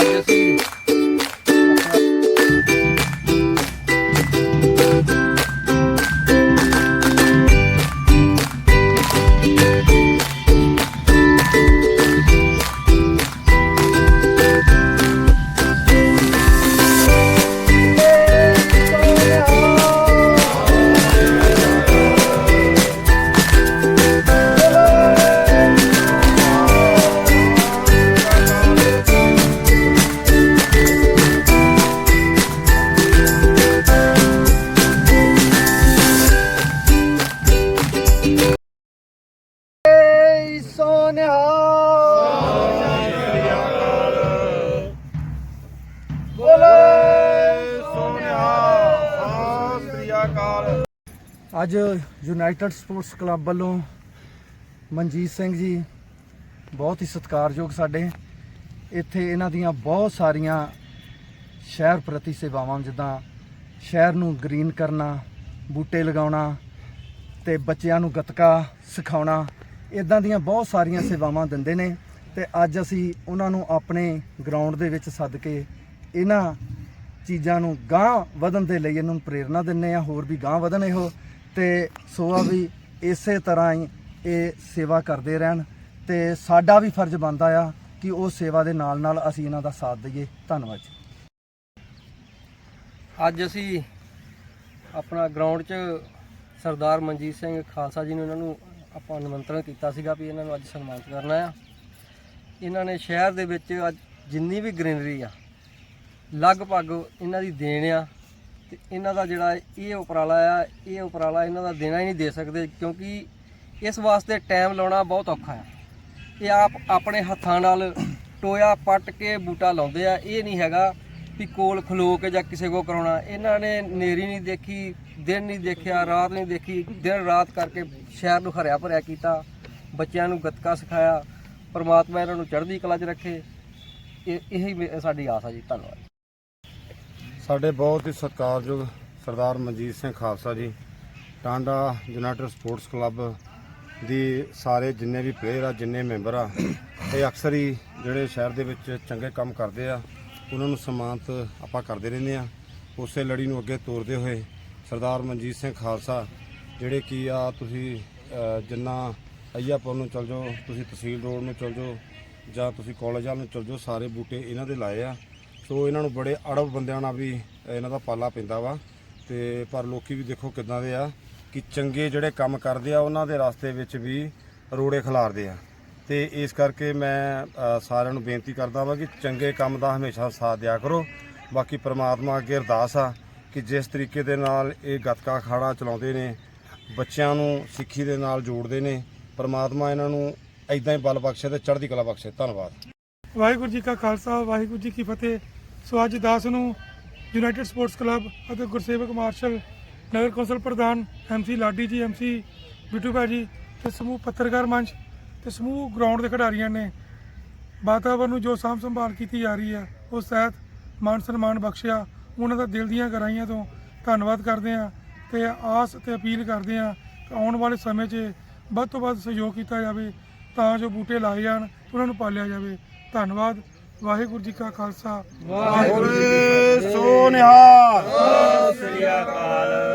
ਅੱਜ ਸੋਨਿਆ ਬੋਲੇ ਸੋਨਿਆ ਸਤਿ ਸ੍ਰੀ ਅਕਾਲ। ਅੱਜ ਯੂਨਾਈਟਿਡ ਸਪੋਰਟਸ ਕਲੱਬ ਵੱਲੋਂ ਮਨਜੀਤ ਸਿੰਘ ਜੀ ਬਹੁਤ ਹੀ ਸਤਿਕਾਰਯੋਗ ਸਾਡੇ। ਇੱਥੇ ਇਹਨਾਂ ਦੀਆਂ ਬਹੁਤ ਸਾਰੀਆਂ ਸ਼ਹਿਰ ਪ੍ਰਤੀ ਸੇਵਾਵਾਂ, ਜਿੱਦਾਂ ਸ਼ਹਿਰ ਨੂੰ ਗ੍ਰੀਨ ਕਰਨਾ, ਬੂਟੇ ਲਗਾਉਣਾ ਤੇ ਬੱਚਿਆਂ ਨੂੰ ਗੱਤਕਾ ਸਿਖਾਉਣਾ ਇਦਾਂ ਦੀਆਂ ਬਹੁਤ ਸਾਰੀਆਂ ਸੇਵਾਵਾਂ ਦਿੰਦੇ ਨੇ ਤੇ ਅੱਜ ਅਸੀਂ ਉਹਨਾਂ ਨੂੰ ਆਪਣੇ ਗਰਾਊਂਡ ਦੇ ਵਿੱਚ ਸੱਦ ਕੇ ਇਹਨਾਂ ਚੀਜ਼ਾਂ ਨੂੰ ਗਾਂਹ ਵਧਣ ਦੇ ਲਈ ਇਹਨਾਂ ਨੂੰ ਪ੍ਰੇਰਣਾ ਦਿੰਨੇ ਆ, ਹੋਰ ਵੀ ਗਾਂਹ ਵਧਣ ਇਹੋ ਤੇ ਸੋ ਵੀ ਇਸੇ ਤਰ੍ਹਾਂ ਹੀ ਇਹ ਸੇਵਾ ਕਰਦੇ ਰਹਿਣ ਤੇ ਸਾਡਾ ਵੀ ਫਰਜ਼ ਬਣਦਾ ਆ ਕਿ ਉਹ ਸੇਵਾ ਦੇ ਨਾਲ ਨਾਲ ਅਸੀਂ ਇਹਨਾਂ ਦਾ ਸਾਥ ਦਈਏ। ਧੰਨਵਾਦ ਜੀ। ਅੱਜ ਅਸੀਂ ਆਪਣਾ ਗਰਾਊਂਡ 'ਚ ਸਰਦਾਰ ਮਨਜੀਤ ਸਿੰਘ ਖਾਲਸਾ ਜੀ ਨੇ ਉਹਨਾਂ ਨੂੰ ਆਪਾਂ ਨਿਮੰਤਰਣ ਕੀਤਾ ਸੀਗਾ ਵੀ ਇਹਨਾਂ ਨੂੰ ਅੱਜ ਸਨਮਾਨਿਤ ਕਰਨਾ ਆ। ਇਹਨਾਂ ਨੇ ਸ਼ਹਿਰ ਦੇ ਵਿੱਚ ਅੱਜ ਜਿੰਨੀ ਵੀ ਗ੍ਰੀਨਰੀ ਆ, ਲਗਭਗ ਇਹਨਾਂ ਦੀ ਦੇਣ ਆ ਤੇ ਇਹਨਾਂ ਦਾ ਜਿਹੜਾ ਇਹ ਉਪਰਾਲਾ ਆ, ਇਹ ਉਪਰਾਲਾ ਇਹਨਾਂ ਦਾ ਦੇਣਾ ਹੀ ਨਹੀਂ ਦੇ ਸਕਦੇ ਕਿਉਂਕਿ ਇਸ ਵਾਸਤੇ ਟਾਈਮ ਲਾਉਣਾ ਬਹੁਤ ਔਖਾ ਆ। ਇਹ ਆਪ ਆਪਣੇ ਹੱਥਾਂ ਨਾਲ ਟੋਇਆ ਪੱਟ ਕੇ ਬੂਟਾ ਲਾਉਂਦੇ ਆ, ਇਹ ਨਹੀਂ ਹੈਗਾ ਵੀ ਕੋਲ ਖਲੋ ਕੇ ਜਾਂ ਕਿਸੇ ਕੋ ਕਰਾਉਣਾ। ਇਹਨਾਂ ਨੇ ਨੇਰੀ ਨਹੀਂ ਦੇਖੀ, ਦਿਨ ਨਹੀਂ ਦੇਖਿਆ, ਰਾਤ ਨਹੀਂ ਦੇਖੀ। ਦਿਨ ਰਾਤ ਕਰਕੇ ਸ਼ਹਿਰ ਨੂੰ ਹਰਿਆ ਭਰਿਆ ਕੀਤਾ, ਬੱਚਿਆਂ ਨੂੰ ਗੱਤਕਾ ਸਿਖਾਇਆ, ਪਰਮਾਤਮਾ ਇਹਨਾਂ ਨੂੰ ਚੜ੍ਹਦੀ ਕਲਾ 'ਚ ਰੱਖੇ। ਇਹ, ਇਹੀ ਮੇ- ਸਾਡੀ ਆਸ ਆ ਜੀ। ਧੰਨਵਾਦ। ਸਾਡੇ ਬਹੁਤ ਹੀ ਸਤਿਕਾਰਯੋਗ ਸਰਦਾਰ Manjit Singh Khalsa ji, Tanda united sports club ਦੀ ਸਾਰੇ ਜਿੰਨੇ ਵੀ ਪਲੇਅਰ ਆ, ਜਿੰਨੇ ਮੈਂਬਰ ਆ, ਇਹ ਅਕਸਰ ਹੀ ਜਿਹੜੇ ਸ਼ਹਿਰ ਦੇ ਵਿੱਚ ਚੰਗੇ ਕੰਮ ਕਰਦੇ ਆ ਉਹਨਾਂ ਨੂੰ ਸਨਮਾਨਿਤ ਆਪਾਂ ਕਰਦੇ ਰਹਿੰਦੇ ਆ ਉਸੇ ਲੜੀ ਨੂੰ ਅੱਗੇ ਤੋਰਦੇ ਹੋਏ ਸਰਦਾਰ ਮਨਜੀਤ ਸਿੰਘ ਖਾਲਸਾ, ਜਿਹੜੇ ਕੀ ਆ ਤੁਸੀਂ ਜਿੰਨਾ ਅਈਆਪੁਰ ਨੂੰ ਚਲ ਜਾਓ, ਤੁਸੀਂ ਤਹਿਸੀਲ ਰੋਡ ਨੂੰ ਚਲ ਜਾਓ, ਜਾਂ ਤੁਸੀਂ ਕਾਲਜ ਵੱਲ ਨੂੰ ਚਲ ਜਾਓ, ਸਾਰੇ ਬੂਟੇ ਇਹਨਾਂ ਦੇ ਲਾਏ ਆ। ਸੋ ਇਹਨਾਂ ਨੂੰ ਬੜੇ ਅੜਬ ਬੰਦਿਆਂ ਨਾਲ ਵੀ ਇਹਨਾਂ ਦਾ ਪਾਲਾ ਪੈਂਦਾ ਵਾ। ਤੇ ਪਰ ਲੋਕੀ ਵੀ ਦੇਖੋ ਕਿਦਾਂ ਦੇ ਆ ਕਿ ਚੰਗੇ ਜਿਹੜੇ ਕੰਮ ਕਰਦੇ ਆ, ਉਹਨਾਂ ਦੇ ਰਸਤੇ ਵਿੱਚ ਵੀ ਰੋੜੇ ਖਿਲਾਰਦੇ ਆ। ਤੇ ਇਸ ਕਰਕੇ ਮੈਂ ਅ, ਸਾਰਿਆਂ ਨੂੰ ਬੇਨਤੀ ਕਰਦਾ ਵਾਂ ਕਿ ਚੰਗੇ ਕੰਮ ਦਾ ਹਮੇਸ਼ਾ ਸਾਥ ਦਿਆ ਕਰੋ। ਬਾਕੀ ਪ੍ਰਮਾਤਮਾ ਅੱਗੇ ਅਰਦਾਸ ਆ ਕਿ ਜਿਸ ਤਰੀਕੇ ਦੇ ਨਾਲ ਇਹ ਗੱਤਕਾ ਅਖਾੜਾ ਚਲਾਉਂਦੇ ਨੇ ਬੱਚਿਆਂ ਨੂੰ ਸਿੱਖੀ ਦੇ ਨਾਲ ਜੋੜਦੇ ਨੇ ਪ੍ਰਮਾਤਮਾ ਇਹਨਾਂ ਨੂੰ ਐਦਾਂ ਹੀ ਬਲ ਬਖਸ਼ੇ ਤੇ ਚੜ੍ਹਦੀ ਕਲਾ ਬਖਸ਼ੇ। ਧੰਨਵਾਦ। ਵਾਹਿਗੁਰੂ ਜੀ ਕਾ ਖਾਲਸਾ ਵਾਹਿਗੁਰੂ ਜੀ ਕੀ ਫਤਿਹ। ਸੋ ਅੱਜ ਦਾਸ ਨੂੰ ਯੂਨਾਈਟਿਡ ਸਪੋਰਟਸ ਕਲੱਬ ਅਤੇ ਗੁਰਸੇਵਕ ਮਾਰਸ਼ਲ ਨਗਰ ਕੌਂਸਲ ਪ੍ਰਧਾਨ ਐਮਸੀ ਲਾਡੀ ਜੀ ਐਮਸੀ ਬਿੱਟੂ ਭਾਜੀ ਤੇ ਸਮੂਹ ਪੱਤਰਕਾਰ ਮੰਚ ਤੇ ਸਮੂਹ ਗਰਾਊਂਡ ਦੇ ਖਿਡਾਰੀਆਂ ਨੇ। ਵਾਤਾਵਰਨ ਨੂੰ ਜੋ ਸਾਂਭ ਸੰਭਾਲ ਕੀਤੀ ਜਾ ਰਹੀ ਹੈ ਉਸ ਤਹਿਤ ਮਾਨ ਸਨਮਾਨ ਬਖਸ਼ਿਆ। ਉਹਨਾਂ ਦਾ ਦਿਲ ਦੀਆਂ ਗਹਿਰਾਈਆਂ ਤੋਂ ਧੰਨਵਾਦ ਕਰਦੇ ਹਾਂ ਤੇ ਆਸ ਤੇ ਅਪੀਲ ਕਰਦੇ ਹਾਂ ਕਿ ਆਉਣ ਵਾਲੇ ਸਮੇਂ 'ਚ ਵੱਧ ਤੋਂ ਵੱਧ ਸਹਿਯੋਗ ਕੀਤਾ ਜਾਵੇ ਤਾਂ ਜੋ ਬੂਟੇ ਲਾਏ ਜਾਣ ਉਹਨਾਂ ਨੂੰ ਪਾਲਿਆ ਜਾਵੇ। ਧੰਨਵਾਦ। ਵਾਹਿਗੁਰੂ ਜੀ ਕਾ ਖਾਲਸਾ। ਵਾਹਿਗੁਰੂ ਫਤਿਹ। ਸੋਨਿਹਾਲ ਸ੍ਰੀ ਅਕਾਲ।